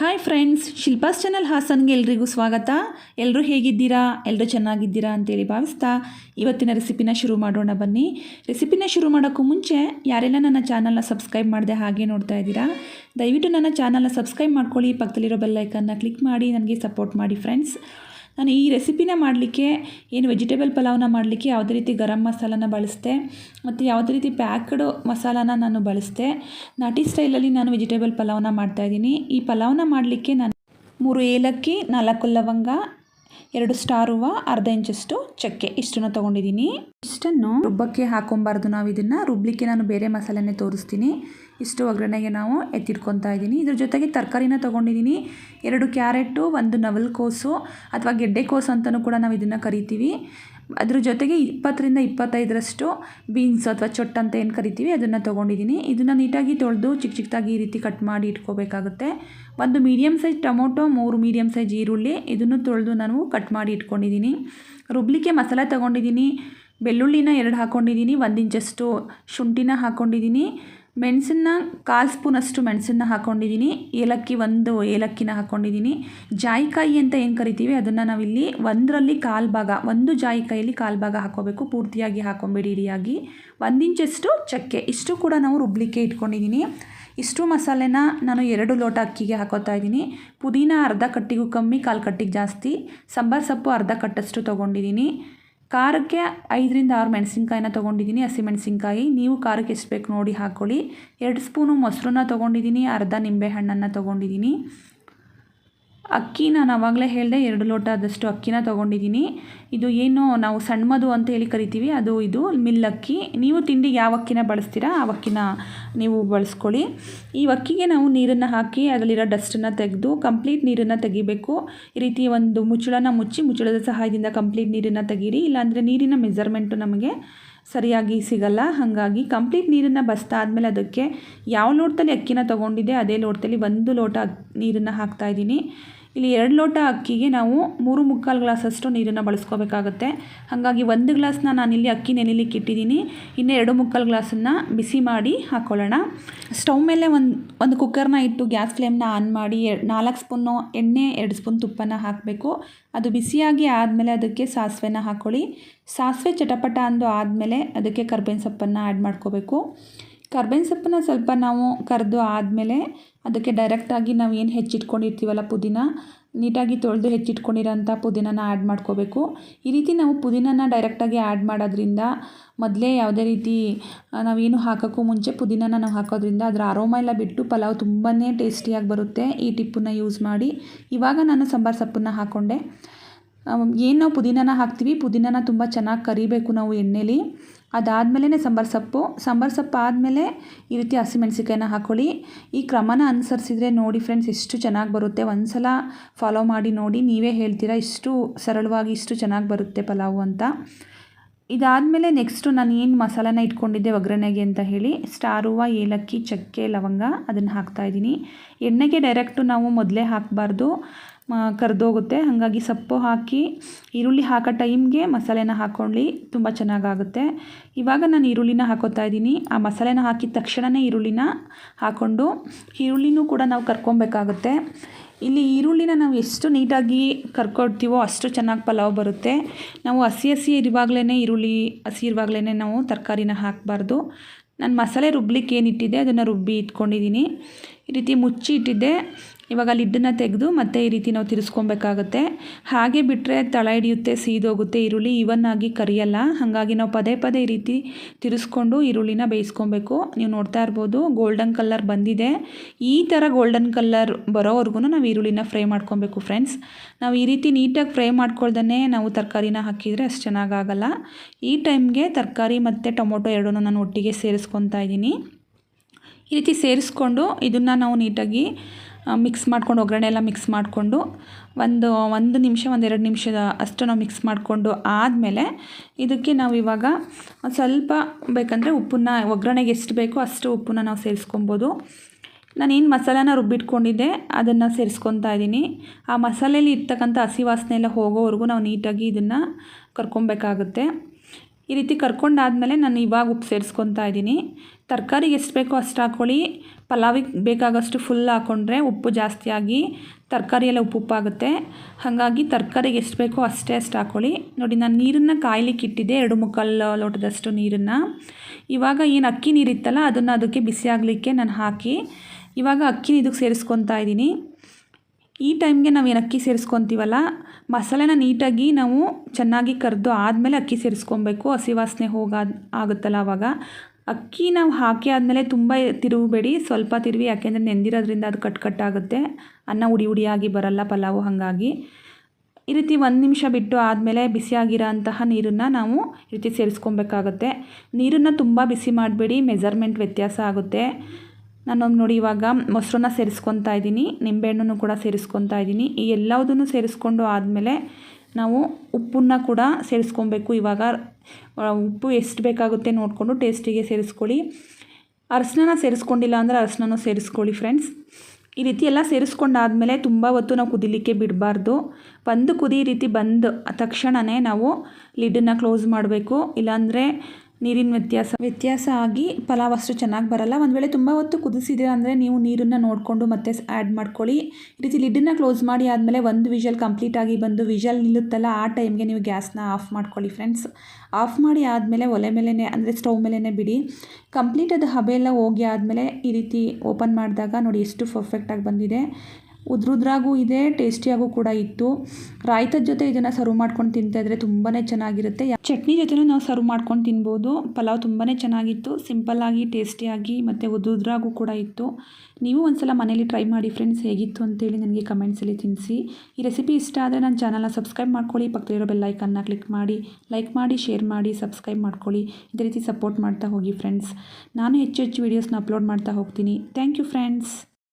Hi friends Shilpa's channel ಹಾಸನ್ಗೆ ಎಲ್ರಿಗೂ ಸ್ವಾಗತ. ಎಲ್ಲರೂ ಹೇಗಿದ್ದೀರಾ? ಎಲ್ಲರೂ ಚೆನ್ನಾಗಿದ್ದೀರಾ ಅಂತೇಳಿ ಭಾವಿಸ್ತಾ ಇವತ್ತಿನ ರೆಸಿಪಿನ ಶುರು ಮಾಡೋಣ ಬನ್ನಿ. ರೆಸಿಪಿನ ಶುರು ಮಾಡೋಕ್ಕೂ ಮುಂಚೆ ಯಾರೆಲ್ಲ ನನ್ನ ಚಾನಲ್ನ ಸಬ್ಸ್ಕ್ರೈಬ್ ಮಾಡಿದೆ ಹಾಗೆ ನೋಡ್ತಾ ಇದ್ದೀರಾ, ದಯವಿಟ್ಟು ನನ್ನ ಚಾನಲ್ನ ಸಬ್ಸ್ಕ್ರೈಬ್ ಮಾಡ್ಕೊಳ್ಳಿ. ಪಕ್ಕದಲ್ಲಿರೋ ಬೆಲ್ಲೈಕನ್ನ ಕ್ಲಿಕ್ ಮಾಡಿ, ನನಗೆ ಸಪೋರ್ಟ್ ಮಾಡಿ ಫ್ರೆಂಡ್ಸ್ ನಾನು ಈ ರೆಸಿಪಿನ ಮಾಡಲಿಕ್ಕೆ ಏನು ವೆಜಿಟೇಬಲ್ ಪಲಾವ್ನ ಮಾಡಲಿಕ್ಕೆ ಯಾವುದೇ ರೀತಿ ಗರಂ ಮಸಾಲನ ಬಳಸಿದೆ, ಮತ್ತು ಯಾವುದೇ ರೀತಿ ಪ್ಯಾಕ್ಡ್ ಮಸಾಲಾನ ನಾನು ಬಳಸಿದೆ. ನಾಟಿ ಸ್ಟೈಲಲ್ಲಿ ನಾನು ವೆಜಿಟೇಬಲ್ ಪಲಾವ್ನ ಮಾಡ್ತಾಯಿದ್ದೀನಿ ಈ ಪಲಾವ್ನ ಮಾಡಲಿಕ್ಕೆ ನಾನು ಮೂರು ಏಲಕ್ಕಿ, ನಾಲ್ಕು ಲವಂಗ ಎರಡು ಸ್ಟಾರ್ ಹೂವು, ಅರ್ಧ ಇಂಚಷ್ಟು ಚಕ್ಕೆ. ಇಷ್ಟನ್ನು ತೊಗೊಂಡಿದ್ದೀನಿ. ಇಷ್ಟನ್ನು ರುಬ್ಬಕ್ಕೆ ಹಾಕೊಬಾರ್ದು. ನಾವು ಇದನ್ನು ರುಬ್ಲಿಕ್ಕೆ ನಾನು ಬೇರೆ ಮಸಾಲೆನೇ ತೋರಿಸ್ತೀನಿ. ಇಷ್ಟು ಒಗ್ಗರಣೆಗೆ ನಾವು ಎತ್ತಿಟ್ಕೊತಾ ಇದ್ದೀನಿ. ಇದ್ರ ಜೊತೆಗೆ ತರಕಾರಿನ ತೊಗೊಂಡಿದ್ದೀನಿ. ಎರಡು ಕ್ಯಾರೆಟು, ಒಂದು ನವಲ್ಕೋಸು ಅಥವಾ ಗೆಡ್ಡೆಕೋಸು ಅಂತಲೂ ಕೂಡ ನಾವು ಇದನ್ನು ಕರಿತೀವಿ. ಅದ್ರ ಜೊತೆಗೆ ಇಪ್ಪತ್ತರಿಂದ ಇಪ್ಪತ್ತೈದರಷ್ಟು ಬೀನ್ಸ್ ಅಥವಾ ಚೊಟ್ಟ ಅಂತ ಏನು ಕರಿತೀವಿ, ಅದನ್ನು ತೊಗೊಂಡಿದ್ದೀನಿ ಇದನ್ನು ನೀಟಾಗಿ ತೊಳೆದು ಚಿಕ್ಕ ಚಿಕ್ಕದಾಗಿ ಈ ರೀತಿ ಕಟ್ ಮಾಡಿ ಇಟ್ಕೋಬೇಕಾಗುತ್ತೆ. ಒಂದು ಮೀಡಿಯಮ್ ಸೈಜ್ ಟೊಮೊಟೊ, ಮೂರು ಮೀಡಿಯಮ್ ಸೈಜ್ ಈರುಳ್ಳಿ, ಇದನ್ನು ತೊಳೆದು ನಾನು ಕಟ್ ಮಾಡಿ ಇಟ್ಕೊಂಡಿದ್ದೀನಿ ರುಬ್ಲಿಕ್ಕೆ ಮಸಾಲೆ ತೊಗೊಂಡಿದ್ದೀನಿ ಬೆಳ್ಳುಳ್ಳಿನ ಎರಡು ಹಾಕ್ಕೊಂಡಿದ್ದೀನಿ ಒಂದು ಇಂಚಷ್ಟು ಶುಂಠಿನ ಹಾಕ್ಕೊಂಡಿದ್ದೀನಿ ಮೆಣಸನ್ನ ಕಾಲು ಸ್ಪೂನಷ್ಟು ಮೆಣಸನ್ನ ಹಾಕ್ಕೊಂಡಿದ್ದೀನಿ ಏಲಕ್ಕಿ ಒಂದು ಏಲಕ್ಕಿನ ಹಾಕ್ಕೊಂಡಿದ್ದೀನಿ ಜಾಯಿಕಾಯಿ ಅಂತ ಏನು ಕರಿತೀವಿ, ಅದನ್ನು ನಾವಿಲ್ಲಿ ಒಂದರಲ್ಲಿ ಕಾಲು ಭಾಗ, ಒಂದು ಜಾಯಿಕಾಯಲ್ಲಿ ಕಾಲು ಭಾಗ ಹಾಕೋಬೇಕು ಪೂರ್ತಿಯಾಗಿ ಹಾಕೊಂಬೇಡಿ ಇಡಿಯಾಗಿ ಒಂದು ಇಂಚಷ್ಟು ಚಕ್ಕೆ. ಇಷ್ಟು ಕೂಡ ನಾವು ರುಬ್ಲಿಕ್ಕೆ ಇಟ್ಕೊಂಡಿದ್ದೀನಿ ಇಷ್ಟು ಮಸಾಲೆನ ನಾನು ಎರಡು ಲೋಟ ಅಕ್ಕಿಗೆ ಹಾಕೋತಾ ಇದ್ದೀನಿ ಪುದೀನ ಅರ್ಧ ಕಟ್ಟಿಗೂ ಕಮ್ಮಿ, ಕಾಲು ಕಟ್ಟಿಗೆ ಜಾಸ್ತಿ. ಸಾಂಬಾರು ಸೊಪ್ಪು ಅರ್ಧ ಕಟ್ಟಷ್ಟು ತೊಗೊಂಡಿದ್ದೀನಿ ಖಾರಕ್ಕೆ ಐದರಿಂದ ಆರು ಮೆಣಸಿನ್ಕಾಯಿನ ತೊಗೊಂಡಿದ್ದೀನಿ ಹಸಿಮೆಣಸಿನ್ಕಾಯಿ ನೀವು ಖಾರಕ್ಕೆ ಎಷ್ಟು ಬೇಕು ನೋಡಿ ಹಾಕ್ಕೊಳ್ಳಿ ಎರಡು ಸ್ಪೂನು ಮೊಸರನ್ನ ತೊಗೊಂಡಿದ್ದೀನಿ, ಅರ್ಧ ನಿಂಬೆಹಣ್ಣನ್ನು ತೊಗೊಂಡಿದ್ದೀನಿ. ಅಕ್ಕಿ ನಾನು ಆವಾಗಲೇ ಹೇಳಿದೆ ಎರಡು ಲೋಟ ಆದಷ್ಟು ಅಕ್ಕಿನ ತೊಗೊಂಡಿದ್ದೀನಿ. ಇದು ಏನು ನಾವು ಸಣ್ಣಮದು ಅಂತ ಹೇಳಿ ಕರಿತೀವಿ. ಅದು ಇದು ಮಿಲ್ ಅಕ್ಕಿ. ನೀವು ತಿಂಡಿಗೆ ಯಾವ ಅಕ್ಕಿನ ಬಳಸ್ತೀರಾ? ಆ ಅಕ್ಕಿನ ನೀವು ಬಳಸ್ಕೊಳ್ಳಿ. ಈ ಅಕ್ಕಿಗೆ ನಾವು ನೀರನ್ನು ಹಾಕಿ ಅದರಲ್ಲಿರೋ ಡಸ್ಟನ್ನು ತೆಗೆದು ಕಂಪ್ಲೀಟ್ ನೀರನ್ನು ತೆಗಿಬೇಕು. ಈ ರೀತಿ ಒಂದು ಮುಚ್ಚಳನ ಮುಚ್ಚಿ ಮುಚ್ಚಳದ ಸಹಾಯದಿಂದ ಕಂಪ್ಲೀಟ್ ನೀರನ್ನು ತೆಗೀರಿ. ಇಲ್ಲಾಂದರೆ ನೀರಿನ ಮೆಜರ್ಮೆಂಟು ನಮಗೆ ಸರಿಯಾಗಿ ಸಿಗಲ್ಲ. ಹಾಗಾಗಿ ಕಂಪ್ಲೀಟ್ ನೀರನ್ನು ಬಸ್ತಾ ಆದಮೇಲೆ ಅದಕ್ಕೆ ಯಾವ ಲೋಟದಲ್ಲಿ ಅಕ್ಕಿನ ತೊಗೊಂಡಿದೆ ಅದೇ ಲೋಟದಲ್ಲಿ ಒಂದು ಲೋಟ ನೀರನ್ನು ಹಾಕ್ತಾಯಿದ್ದೀನಿ ಇಲ್ಲಿ ಎರಡು ಲೋಟ ಅಕ್ಕಿಗೆ ನಾವು ಮೂರು ಮುಕ್ಕಾಲು ಗ್ಲಾಸಷ್ಟು ನೀರನ್ನು ಬಳಸ್ಕೋಬೇಕಾಗತ್ತೆ. ಹಾಗಾಗಿ ಒಂದು ಗ್ಲಾಸ್ನ ನಾನಿಲ್ಲಿ ಅಕ್ಕಿ ನೆನೆಲಿಕ್ಕೆ ಇಟ್ಟಿದ್ದೀನಿ ಇನ್ನು ಎರಡು ಮುಕ್ಕಾಲು ಗ್ಲಾಸನ್ನು ಬಿಸಿ ಮಾಡಿ ಹಾಕ್ಕೊಳ್ಳೋಣ ಸ್ಟವ್ ಮೇಲೆ ಒಂದು ಒಂದು ಕುಕ್ಕರ್ನ ಇಟ್ಟು ಗ್ಯಾಸ್ ಫ್ಲೇಮ್ನ ಆನ್ ಮಾಡಿ ನಾಲ್ಕು ಸ್ಪೂನು ಎಣ್ಣೆ, ಎರಡು ಸ್ಪೂನ್ ತುಪ್ಪನ ಹಾಕಬೇಕು. ಅದು ಬಿಸಿಯಾಗಿ ಆದಮೇಲೆ ಅದಕ್ಕೆ ಸಾಸಿವೆನ ಹಾಕ್ಕೊಳ್ಳಿ ಸಾಸಿವೆ ಚಟಪಟ ಅಂದು ಆದಮೇಲೆ ಅದಕ್ಕೆ ಕರ್ಬೇವಿನ ಸೊಪ್ಪನ್ನು ಆ್ಯಡ್ ಮಾಡ್ಕೋಬೇಕು. ಕರ್ಬೇವಿನ ಸೊಪ್ಪನ್ನ ಸ್ವಲ್ಪ ನಾವು ಕರೆದು ಆದಮೇಲೆ ಅದಕ್ಕೆ ಡೈರೆಕ್ಟಾಗಿ ನಾವು ಏನು ಹೆಚ್ಚಿಟ್ಕೊಂಡಿರ್ತೀವಲ್ಲ ಪುದೀನ, ನೀಟಾಗಿ ತೊಳೆದು ಹೆಚ್ಚಿಟ್ಕೊಂಡಿರೋಂಥ ಪುದೀನನ ಆ್ಯಡ್ ಮಾಡ್ಕೋಬೇಕು. ಈ ರೀತಿ ನಾವು ಪುದೀನನ ಡೈರೆಕ್ಟಾಗಿ ಆ್ಯಡ್ ಮಾಡೋದ್ರಿಂದ ಮೊದಲೇ ಯಾವುದೇ ರೀತಿ ನಾವೇನು ಹಾಕೋಕ್ಕೂ ಮುಂಚೆ ಪುದೀನನ ನಾವು ಹಾಕೋದ್ರಿಂದ ಅದರ ಅರೋಮ ಎಲ್ಲ ಬಿಟ್ಟು ಪಲಾವ್ ತುಂಬಾ ಟೇಸ್ಟಿಯಾಗಿ ಬರುತ್ತೆ. ಈ ಟಿಪ್ಪನ್ನು ಯೂಸ್ ಮಾಡಿ ಇವಾಗ ನಾನು ಸಾಂಬಾರು ಸೊಪ್ಪನ್ನು ಹಾಕ್ಕೊಂಡೆ ಏನು ನಾವು ಪುದೀನನ ಹಾಕ್ತೀವಿ, ಪುದೀನನ ತುಂಬ ಚೆನ್ನಾಗಿ ಕರಿಬೇಕು ನಾವು ಎಣ್ಣೆಲಿ. ಅದಾದಮೇಲೆ ಸಾಂಬಾರು ಸೊಪ್ಪು. ಸಾಂಬಾರು ಸೊಪ್ಪು ಆದಮೇಲೆ ಈ ರೀತಿ ಹಸಿಮೆಣಸಿಕಾಯಿನ ಹಾಕ್ಕೊಳ್ಳಿ ಈ ಕ್ರಮನ ಅನುಸರಿಸಿದ್ರೆ ನೋಡಿ ಫ್ರೆಂಡ್ಸ್ ಎಷ್ಟು ಚೆನ್ನಾಗಿ ಬರುತ್ತೆ. ಒಂದು ಸಲ ಫಾಲೋ ಮಾಡಿ ನೋಡಿ. ನೀವೇ ಹೇಳ್ತೀರಾ ಇಷ್ಟು ಸರಳವಾಗಿ ಇಷ್ಟು ಚೆನ್ನಾಗಿ ಬರುತ್ತೆ ಪಲಾವು ಅಂತ. ಇದಾದಮೇಲೆ ನೆಕ್ಸ್ಟು ನಾನು ಏನು ಮಸಾಲಾನ ಇಟ್ಕೊಂಡಿದ್ದೆ ಒಗ್ಗರಣೆಗೆ ಅಂತ ಹೇಳಿ ಸ್ಟಾರ್ ಹೂವು, ಏಲಕ್ಕಿ, ಚಕ್ಕೆ, ಲವಂಗ ಅದನ್ನು ಹಾಕ್ತಾಯಿದ್ದೀನಿ ಎಣ್ಣೆಗೆ ಡೈರೆಕ್ಟು ನಾವು ಮೊದಲೇ ಹಾಕಬಾರ್ದು. ಕರೆದೋಗುತ್ತೆ. ಹಾಗಾಗಿ ಸೊಪ್ಪು ಹಾಕಿ, ಈರುಳ್ಳಿ ಹಾಕೋ ಟೈಮ್ಗೆ ಮಸಾಲೆನ ಹಾಕ್ಕೊಳ್ಳಿ ತುಂಬ ಚೆನ್ನಾಗಾಗುತ್ತೆ. ಇವಾಗ ನಾನು ಈರುಳ್ಳಿನ ಹಾಕೋತಾ ಇದ್ದೀನಿ. ಆ ಮಸಾಲೆನ ಹಾಕಿದ ತಕ್ಷಣವೇ ಈರುಳ್ಳಿನ ಹಾಕ್ಕೊಂಡು ಈರುಳ್ಳಿನೂ ಕೂಡ ನಾವು ಕರ್ಕೊಬೇಕಾಗುತ್ತೆ. ಇಲ್ಲಿ ಈರುಳ್ಳಿನ ನಾವು ಎಷ್ಟು ನೀಟಾಗಿ ಕರ್ಕೊಡ್ತೀವೋ ಅಷ್ಟು ಚೆನ್ನಾಗಿ ಪಲಾವ್ ಬರುತ್ತೆ. ನಾವು ಹಸಿ ಹಸಿ ಇರುವಾಗಲೇ ಈರುಳ್ಳಿ, ಹಸಿ ಇರುವಾಗಲೇ ನಾವು ತರಕಾರಿನ ಹಾಕಬಾರ್ದು. ನಾನು ಮಸಾಲೆ ರುಬ್ಲಿಕ್ಕೆ ಏನು ಇಟ್ಟಿದ್ದೆ ಅದನ್ನು ರುಬ್ಬಿ ಇಟ್ಕೊಂಡಿದ್ದೀನಿ. ಈ ರೀತಿ ಮುಚ್ಚಿ ಇಟ್ಟಿದ್ದೆ. ಇವಾಗ ಲಿಡ್ಡನ್ನು ತೆಗೆದು ಮತ್ತೆ ಈ ರೀತಿ ನಾವು ತಿರ್ಸ್ಕೊಬೇಕಾಗುತ್ತೆ. ಹಾಗೆ ಬಿಟ್ಟರೆ ತಳ ಹಿಡಿಯುತ್ತೆ, ಸೀದೋಗುತ್ತೆ, ಈರುಳ್ಳಿ ಇವನ್ ಆಗಿ ಕರಿಯಲ್ಲ. ಹಾಗಾಗಿ ನಾವು ಪದೇ ಪದೇ ಈ ರೀತಿ ತಿರ್ಸ್ಕೊಂಡು ಈರುಳ್ಳಿನ ಬೇಯಿಸ್ಕೊಬೇಕು. ನೀವು ನೋಡ್ತಾ ಇರ್ಬೋದು ಗೋಲ್ಡನ್ ಕಲರ್ ಬಂದಿದೆ. ಈ ಥರ ಗೋಲ್ಡನ್ ಕಲರ್ ಬರೋವರೆಗೂ ನಾವು ಈರುಳ್ಳಿನ ಫ್ರೈ ಮಾಡ್ಕೊಬೇಕು ಫ್ರೆಂಡ್ಸ್ ನಾವು ಈ ರೀತಿ ನೀಟಾಗಿ ಫ್ರೈ ಮಾಡ್ಕೊಳ್ದೇ ನಾವು ತರಕಾರಿನ ಹಾಕಿದರೆ ಅಷ್ಟು ಚೆನ್ನಾಗಾಗಲ್ಲ. ಈ ಟೈಮ್ಗೆ ತರಕಾರಿ ಮತ್ತು ಟೊಮೊಟೊ ಎರಡೂ ನಾನು ಒಟ್ಟಿಗೆ ಸೇರಿಸ್ಕೊತಾ ಇದ್ದೀನಿ. ಈ ರೀತಿ ಸೇರಿಸ್ಕೊಂಡು ಇದನ್ನು ನಾವು ನೀಟಾಗಿ ಮಿಕ್ಸ್ ಮಾಡ್ಕೊಂಡು ಒಗ್ಗರಣೆ ಎಲ್ಲ ಮಿಕ್ಸ್ ಮಾಡಿಕೊಂಡು ಒಂದು ಒಂದು ನಿಮಿಷ ಒಂದೆರಡು ನಿಮಿಷದ ಅಷ್ಟು ನಾವು ಮಿಕ್ಸ್ ಮಾಡಿಕೊಂಡು ಆದಮೇಲೆ ಇದಕ್ಕೆ ನಾವು ಇವಾಗ ಸ್ವಲ್ಪ ಬೇಕಂದರೆ ಉಪ್ಪನ್ನ, ಒಗ್ಗರಣೆಗೆ ಎಷ್ಟು ಬೇಕೋ ಅಷ್ಟು ಉಪ್ಪನ್ನ ನಾವು ಸೇರಿಸ್ಕೊಬೋದು. ನಾನೇನು ಮಸಾಲಾನ ರುಬ್ಬಿಟ್ಕೊಂಡಿದ್ದೆ, ಅದನ್ನು ಸೇರಿಸ್ಕೊತಾ ಇದ್ದೀನಿ. ಆ ಮಸಾಲೆಯಲ್ಲಿ ಇರ್ತಕ್ಕಂಥ ಹಸಿ ವಾಸನೆ ಎಲ್ಲ ಹೋಗೋವರೆಗೂ ನಾವು ನೀಟಾಗಿ ಇದನ್ನು ಕರ್ಕೊಬೇಕಾಗುತ್ತೆ. ಈ ರೀತಿ ಕರ್ಕೊಂಡಾದಮೇಲೆ ನಾನು ಇವಾಗ ಉಪ್ಪು ಸೇರಿಸ್ಕೊತಾ ಇದ್ದೀನಿ. ತರಕಾರಿಗೆ ಎಷ್ಟು ಬೇಕೋ ಅಷ್ಟು ಹಾಕ್ಕೊಳ್ಳಿ ಪಲಾವಿಗೆ ಬೇಕಾಗಷ್ಟು ಫುಲ್ ಹಾಕ್ಕೊಂಡ್ರೆ ಉಪ್ಪು ಜಾಸ್ತಿಯಾಗಿ ತರಕಾರಿಯೆಲ್ಲ ತರಕಾರಿ ಎಲ್ಲ ಉಪ್ಪು ಉಪ್ಪಾಗುತ್ತೆ ಹಾಗಾಗಿ ತರಕಾರಿಗೆ ಎಷ್ಟು ಬೇಕೋ ಅಷ್ಟೇ ಅಷ್ಟು ಹಾಕ್ಕೊಳ್ಳಿ ನೋಡಿ, ನಾನು ನೀರನ್ನು ಕಾಯ್ಲಿಕ್ಕೆ ಇಟ್ಟಿದ್ದೆ, ಎರಡು ಮುಕ್ಕಾಲು ಲೋಟದಷ್ಟು ನೀರನ್ನು. ಇವಾಗ ಏನು ಅಕ್ಕಿ ನೀರಿತ್ತಲ್ಲ ಅದನ್ನು ಅದಕ್ಕೆ ಬಿಸಿ ಆಗಲಿಕ್ಕೆ ನಾನು ಹಾಕಿ, ಇವಾಗ ಅಕ್ಕಿನ ಇದಕ್ಕೆ ಸೇರಿಸ್ಕೊತಾ ಇದ್ದೀನಿ. ಈ ಟೈಮ್ಗೆ ನಾವು ಏನು ಅಕ್ಕಿ ಸೇರಿಸ್ಕೊತೀವಲ್ಲ, ಮಸಾಲೆನ ನೀಟಾಗಿ ನಾವು ಚೆನ್ನಾಗಿ ಕರೆದು ಆದಮೇಲೆ ಅಕ್ಕಿ ಸೇರಿಸ್ಕೊಬೇಕು. ಹಸಿ ವಾಸನೆ ಹೋಗ ಆಗುತ್ತಲ್ಲ ಆವಾಗ ಅಕ್ಕಿ ನಾವು ಹಾಕಿ ಆದಮೇಲೆ ತುಂಬ ತಿರುಗಬೇಡಿ, ಸ್ವಲ್ಪ ತಿರುವಿ, ಯಾಕೆಂದರೆ ನೆಂದಿರೋದ್ರಿಂದ ಅದು ಕಟ್ ಕಟ್ಟಾಗುತ್ತೆ ಅನ್ನ ಉಡಿ ಉಡಿಯಾಗಿ ಬರಲ್ಲ ಪಲಾವು ಹಾಗಾಗಿ. ಈ ರೀತಿ ಒಂದು ನಿಮಿಷ ಬಿಟ್ಟು ಆದಮೇಲೆ ಬಿಸಿಯಾಗಿರೋ ಅಂತಹ ನೀರನ್ನು ನಾವು ಈ ರೀತಿ ಸೇರಿಸ್ಕೊಬೇಕಾಗತ್ತೆ. ನೀರನ್ನು ತುಂಬ ಬಿಸಿ ಮಾಡಬೇಡಿ, ಮೆಜರ್ಮೆಂಟ್ ವ್ಯತ್ಯಾಸ ಆಗುತ್ತೆ. ನಾನು ನೋಡಿ ಇವಾಗ ಮೊಸರನ್ನ ಸೇರಿಸ್ಕೊತಾ ಇದ್ದೀನಿ, ನಿಂಬೆಹಣ್ಣನ್ನು ಕೂಡ ಸೇರಿಸ್ಕೊತಾ ಇದ್ದೀನಿ. ಈ ಎಲ್ಲದನ್ನು ಸೇರಿಸ್ಕೊಂಡು ಆದಮೇಲೆ ನಾವು ಉಪ್ಪನ್ನು ಕೂಡ ಸೇರಿಸ್ಕೊಬೇಕು. ಇವಾಗ ಉಪ್ಪು ಎಷ್ಟು ಬೇಕಾಗುತ್ತೆ ನೋಡಿಕೊಂಡು ಟೇಸ್ಟಿಗೆ ಸೇರಿಸ್ಕೊಳ್ಳಿ. ಅರಶಿನ ಸೇರಿಸ್ಕೊಂಡಿಲ್ಲ ಅಂದರೆ ಅರಶಿನೂ ಸೇರಿಸ್ಕೊಳ್ಳಿ ಫ್ರೆಂಡ್ಸ್ ಈ ರೀತಿ ಎಲ್ಲ ಸೇರಿಸ್ಕೊಂಡಾದಮೇಲೆ ತುಂಬ ಹೊತ್ತು ನಾವು ಕುದಿಲಿಕ್ಕೆ ಬಿಡಬಾರ್ದು. ಬಂದು ಕುದಿ ರೀತಿ ಬಂದು ತಕ್ಷಣವೇ ನಾವು ಲಿಡ್ಡನ್ನು ಕ್ಲೋಸ್ ಮಾಡಬೇಕು. ಇಲ್ಲಾಂದರೆ ನೀರಿನ ವ್ಯತ್ಯಾಸ. ವ್ಯತ್ಯಾಸ ಆಗಿ ಪಲಾವ್ ಅಷ್ಟು ಚೆನ್ನಾಗಿ ಬರಲ್ಲ. ಒಂದು ವೇಳೆ ತುಂಬ ಹೊತ್ತು ಕುದಿಸಿದೆ ಅಂದರೆ ನೀವು ನೀರನ್ನು ನೋಡಿಕೊಂಡು ಮತ್ತೆ ಆ್ಯಡ್ ಮಾಡ್ಕೊಳ್ಳಿ. ಈ ರೀತಿ ಲಿಡ್ಡನ್ನು ಕ್ಲೋಸ್ ಮಾಡಿ ಆದಮೇಲೆ ಒಂದು ವಿಷಲ್ ಕಂಪ್ಲೀಟಾಗಿ ಬಂದು ವಿಷಲ್ ನಿಲ್ಲುತ್ತಲ್ಲ, ಆ ಟೈಮ್ಗೆ ನೀವು ಗ್ಯಾಸ್ನ ಆಫ್ ಮಾಡ್ಕೊಳ್ಳಿ ಫ್ರೆಂಡ್ಸ್ ಆಫ್ ಮಾಡಿ ಆದಮೇಲೆ ಒಲೆ ಮೇಲೇ ಅಂದರೆ ಸ್ಟೌವ್ ಮೇಲೇ ಬಿಡಿ. ಕಂಪ್ಲೀಟ್ ಅದು ಹಬೆ ಎಲ್ಲ ಹೋಗಿ ಆದಮೇಲೆ ಈ ರೀತಿ ಓಪನ್ ಮಾಡಿದಾಗ ನೋಡಿ ಎಷ್ಟು ಪರ್ಫೆಕ್ಟಾಗಿ ಬಂದಿದೆ. ಉದ್ರುದ್ರಾಗೂ ಇದೆ, ಟೇಸ್ಟಿಯಾಗೂ ಕೂಡ ಇತ್ತು. ರಾಯ್ತದ ಜೊತೆ ಇದನ್ನು ಸರ್ವ್ ಮಾಡ್ಕೊಂಡು ತಿಂತಾಯಿದ್ರೆ ತುಂಬಾ ಚೆನ್ನಾಗಿರುತ್ತೆ. ಚಟ್ನಿ ಜೊತೆನೂ ನಾವು ಸರ್ವ್ ಮಾಡ್ಕೊಂಡು ತಿನ್ಬೋದು. ಪಲಾವ್ ತುಂಬಾ ಚೆನ್ನಾಗಿತ್ತು. ಸಿಂಪಲ್ಲಾಗಿ ಟೇಸ್ಟಿಯಾಗಿ ಮತ್ತು ಉದ್ರುದ್ರಾಗೂ ಕೂಡ ಇತ್ತು. ನೀವು ಒಂದ್ಸಲ ಮನೇಲಿ ಟ್ರೈ ಮಾಡಿ ಫ್ರೆಂಡ್ಸ್ ಹೇಗಿತ್ತು ಅಂತೇಳಿ ನನಗೆ ಕಮೆಂಟ್ಸಲ್ಲಿ ತಿನ್ನಿಸಿ ಈ ರೆಸಿಪಿ ಇಷ್ಟ ಆದರೆ ನನ್ನ ಚಾನಲ್ನ ಸಬ್ಸ್ಕ್ರೈಬ್ ಮಾಡ್ಕೊಳ್ಳಿ. ಪಕ್ಕದಲ್ಲಿರೋ ಬೆಲ್ಲೈಕನ್ನ ಕ್ಲಿಕ್ ಮಾಡಿ. ಲೈಕ್ ಮಾಡಿ ಶೇರ್ ಮಾಡಿ ಸಬ್ಸ್ಕ್ರೈಬ್ ಮಾಡ್ಕೊಳ್ಳಿ. ಇದೇ ರೀತಿ ಸಪೋರ್ಟ್ ಮಾಡ್ತಾ ಹೋಗಿ ಫ್ರೆಂಡ್ಸ್ ನಾನು ಹೆಚ್ಚು ಹೆಚ್ಚು ವೀಡಿಯೋಸ್ನ ಅಪ್ಲೋಡ್ ಮಾಡ್ತಾ ಹೋಗ್ತೀನಿ. Thank you friends